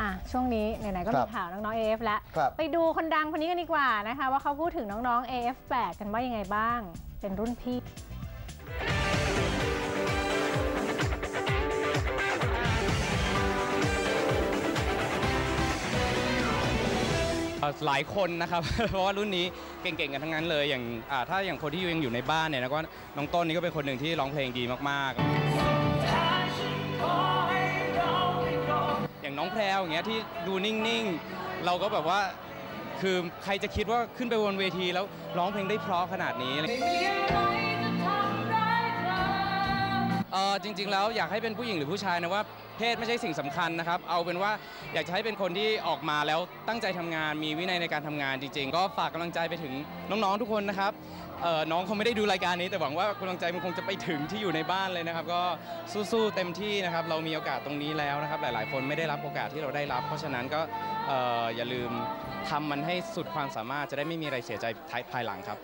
อะช่วงนี้ไหนๆก็ครัมีบข่าวน้องๆ AF แล้วครับไปดูคนดังคนนี้กันดีกว่านะคะ ว่าเขาพูดถึงน้องๆ AF8 กันว่ายังไงบ้าง เป็นรุ่นพี่เอ่อหลายคนนะครับ เพราะว่ารุ่นนี้เก่งๆกันทั้งนั้นเลยอย่างอ่าถ้าอย่างคนที่ยังอยู่ในบ้านเนี่ยนะก็น้องต้นนี่ก็เป็นคนหนึ่งที่ร้องเพลงดีมากๆ อย่างน้องแพรวอย่างเงี้ยที่ดูนิ่งๆ เราก็แบบว่า คือใครจะคิดว่าขึ้นไปบนเวทีแล้วร้องเพลงได้เพราะขนาดนี้อะไร เออจริง ๆ แล้วอยากให้เป็นผู้หญิงหรือผู้ชายนะว่าเพศไม่ใช่สิ่งสำคัญนะครับ เอาเป็นว่าอยากจะให้เป็นคนที่ออกมาแล้วตั้งใจทำงาน มีวินัยในการทำงานจริง ๆ ก็ฝากกำลังใจไปถึงน้องๆทุกคนนะครับเอ่อน้องคงไม่ได้ดูรายการนี้ แต่หวังว่ากำลังใจมันคงจะไปถึงที่อยู่ในบ้านเลยนะครับ ก็สู้ๆเต็มที่นะครับ เรามีโอกาสตรงนี้แล้วนะครับ หลายๆ คนไม่ได้รับโอกาสที่เราได้รับ เพราะฉะนั้นก็เอ่ออย่าลืมทำมันให้สุดความสามารถจะได้ไม่มีอะไรเสียใจภายหลังครับ